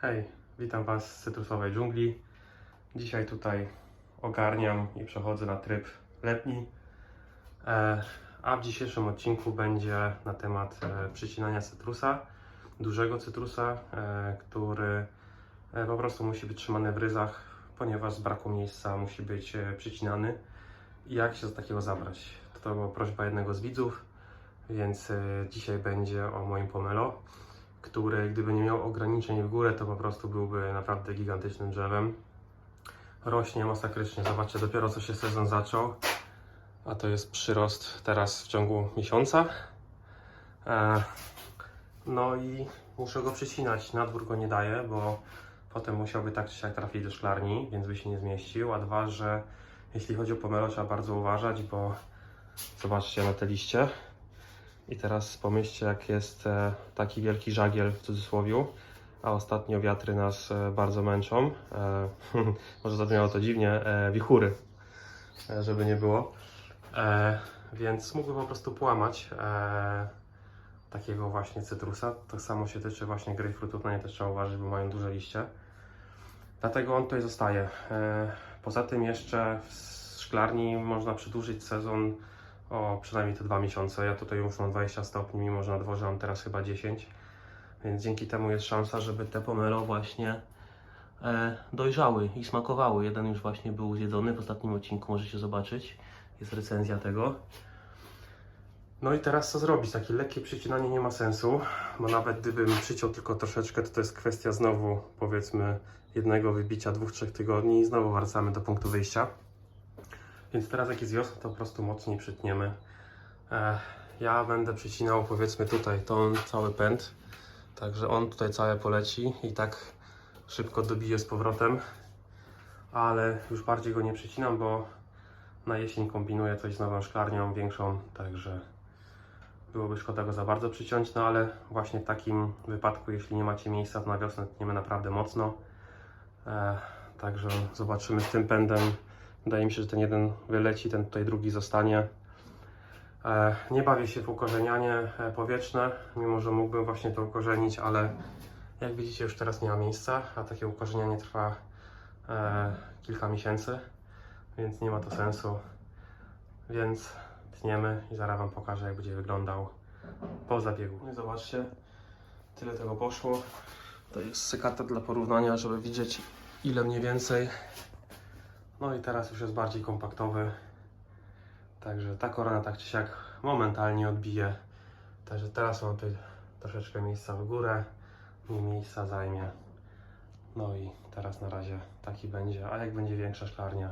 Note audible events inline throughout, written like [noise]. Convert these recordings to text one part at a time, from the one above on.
Hej, witam Was z cytrusowej dżungli. Dzisiaj tutaj ogarniam i przechodzę na tryb letni. E, a w dzisiejszym odcinku będzie na temat e, przycinania cytrusa, dużego cytrusa, e, który po prostu musi być trzymany w ryzach, ponieważ z braku miejsca musi być przycinany. Jak się z takiego zabrać? To była prośba jednego z widzów, więc dzisiaj będzie o moim pomelo który gdyby nie miał ograniczeń w górę, to po prostu byłby naprawdę gigantycznym drzewem. Rośnie masakrycznie. Zobaczcie, dopiero co się sezon zaczął, a to jest przyrost teraz w ciągu miesiąca. E, no i muszę go przycinać. Na dwór go nie daję, bo potem musiałby tak czy siak trafić do szklarni, więc by się nie zmieścił. A dwa, że jeśli chodzi o pomelo, trzeba bardzo uważać, bo zobaczcie na te liście. I teraz pomyślcie, jak jest e, taki wielki żagiel w cudzysłowie, a ostatnio wiatry nas e, bardzo męczą. E, [laughs] może zabrzmiało to dziwnie, wichury, żeby nie było. Więc mógłby po prostu połamać takiego właśnie cytrusa. Tak samo się tyczy właśnie grejpfrutów, na nie też trzeba uważać, bo mają duże liście. Dlatego on tutaj zostaje. Poza tym jeszcze w szklarni można przedłużyć sezon o przynajmniej te dwa miesiące. Ja tutaj już mam 20 stopni, mimo że na dworze mam teraz chyba 10. Więc dzięki temu jest szansa, żeby te pomelo właśnie e, dojrzały i smakowały. Jeden już właśnie był zjedzony w ostatnim odcinku, możecie zobaczyć. Jest recenzja tego. No i teraz co zrobić? Takie lekkie przycinanie nie ma sensu, bo nawet gdybym przyciął tylko troszeczkę, to to jest kwestia znowu powiedzmy jednego wybicia, dwóch, trzech tygodni i znowu wracamy do punktu wyjścia. Więc teraz jak jest wiosna, to po prostu mocniej przytniemy. E, ja będę przycinał powiedzmy tutaj ten cały pęd, także on tutaj całe poleci i tak szybko dobije z powrotem, ale już bardziej go nie przycinam, bo na jesień kombinuję coś z nową szklarnią większą, także byłoby szkoda go za bardzo przyciąć, no ale właśnie w takim wypadku, jeśli nie macie miejsca, to na wiosnę tniemy naprawdę mocno. E, także zobaczymy z tym pędem. Wydaje mi się, że ten jeden wyleci, ten tutaj drugi zostanie. E, nie bawię się w ukorzenianie e, powietrzne, mimo że mógłbym właśnie to ukorzenić, ale jak widzicie już teraz nie ma miejsca, a takie ukorzenianie trwa e, kilka miesięcy, więc nie ma to sensu. Więc tniemy i zaraz Wam pokażę jak będzie wyglądał po zabiegu. No zobaczcie, tyle tego poszło. To jest sekata dla porównania, żeby widzieć ile mniej więcej no i teraz już jest bardziej kompaktowy. Także ta korona tak czy siak momentalnie odbije. Także teraz mam tutaj troszeczkę miejsca w górę. Mniej miejsca zajmie. No i teraz na razie taki będzie. A jak będzie większa szklarnia,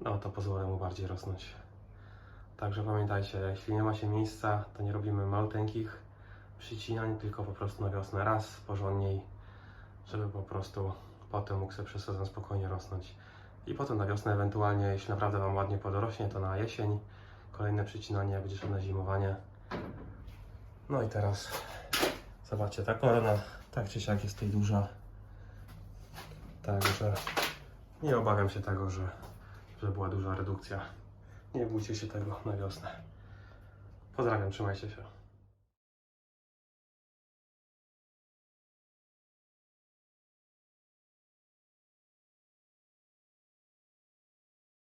no to pozwolę mu bardziej rosnąć. Także pamiętajcie, jeśli nie macie miejsca, to nie robimy maluteńkich przycinań, tylko po prostu na wiosnę raz porządniej, żeby po prostu potem mógł sobie przez sezon spokojnie rosnąć. I potem na wiosnę ewentualnie, jeśli naprawdę Wam ładnie podrośnie, to na jesień kolejne przycinanie, będzie szło na zimowanie. No i teraz zobaczcie, ta korona tak czy siak jest tej duża. Także nie obawiam się tego, że, że była duża redukcja. Nie bójcie się tego na wiosnę. Pozdrawiam, trzymajcie się.